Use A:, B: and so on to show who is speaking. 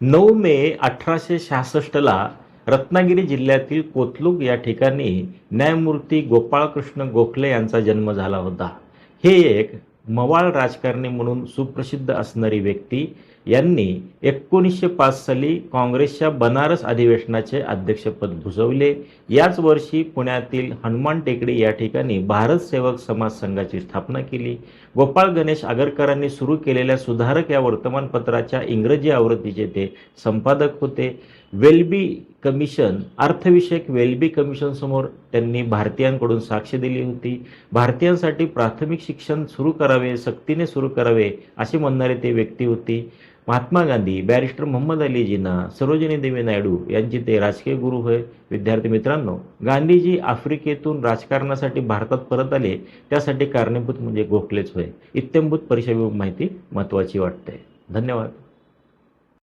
A: नऊ मे अठराशे सहासष्टला रत्नागिरी जिल्ह्यातील कोतलुक या ठिकाणी न्यायमूर्ती गोपाळकृष्ण गोखले यांचा जन्म झाला होता. हे एक मवाळ राजकारणी म्हणून सुप्रसिद्ध असणारी व्यक्ती यांनी एकोणीसशे पाच साली काँग्रेसच्या बनारस अधिवेशनाचे अध्यक्षपद भुजवले. याच वर्षी पुण्यातील हनुमान टेकडी या ठिकाणी भारत सेवक समाज संघाची स्थापना केली. गोपाळ गणेश आगरकरांनी सुरू केलेल्या सुधारक या वर्तमानपत्राच्या इंग्रजी आवृत्तीचे ते संपादक होते. वेलबी कमिशन अर्थविषयक वेलबी कमिशनसमोर त्यांनी भारतीयांकडून साक्ष दिली होती. भारतीयांसाठी प्राथमिक शिक्षण सुरू करावे सक्तीने सुरू करावे असे म्हणणारे ते व्यक्ती होती. महात्मा गांधी बॅरिस्टर मोहम्मद अली जिना सरोजिनी देवी नायडू यांची ते राजकीय गुरु होय. विद्यार्थी मित्रांनो गांधीजी आफ्रिकेतून राजकारणासाठी भारतात परत आले त्यासाठी कारणीभूत म्हणजे गोखलेच होय. इत्यंभूत परिषदेची माहिती महत्त्वाची वाटते. धन्यवाद.